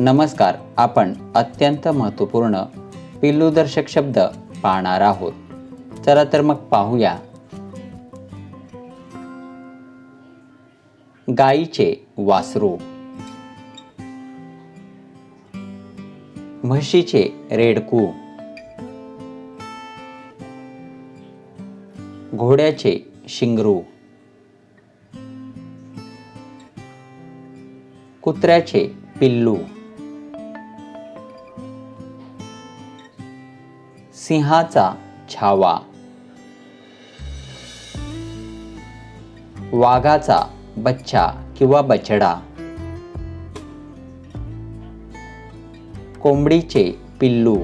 नमस्कार आपण अत्यंत महत्त्वपूर्ण पिल्लूदर्शक शब्द पाहणार आहोत. चला तर मग पाहूया. गाईचे वासरू. म्हशीचे रेडकू. घोड्याचे शिंगरू. कुत्र्याचे पिल्लू. सिंहाचा छावा. वाघाचा बच्चा किंवा बछडा. कोंबडीचे पिल्लू.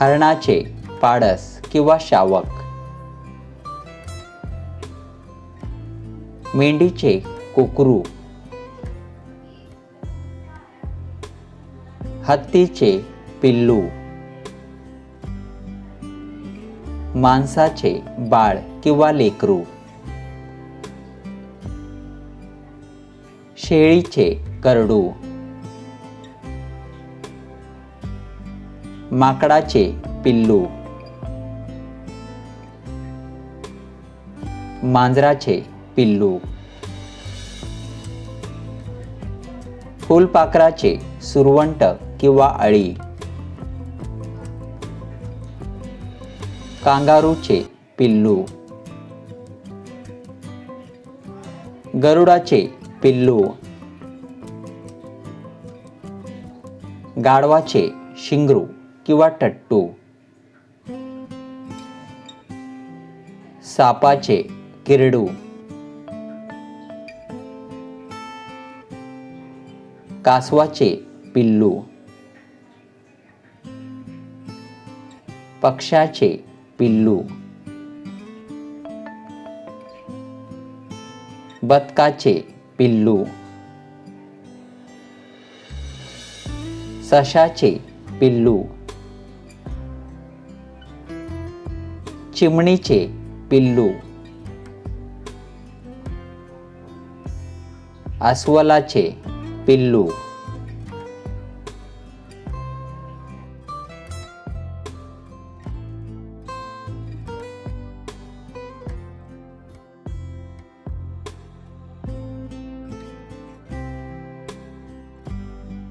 हरणाचे पाडस किंवा शावक. मेंढीचे कोकरू. हत्तीचे पिल्लू. माणसाचे बाळ किंवा लेकरू. शेळीचे करडू. माकडाचे पिल्लू. मांजराचे पिल्लू. फुलपाखराचे सुरवंट. किंवा अळी. कांगारूचे पिल्लू. गरुडाचे पिल्लू. गाढवाचे शिंगरू किंवा टट्टू. सापाचे किरडू. कासवाचे पिल्लू. पक्षाचे पिल्लू. बदकाचे पिल्लू. सशाचे पिल्लू. चिमणीचे पिल्लू. अस्वलाचे पिल्लू.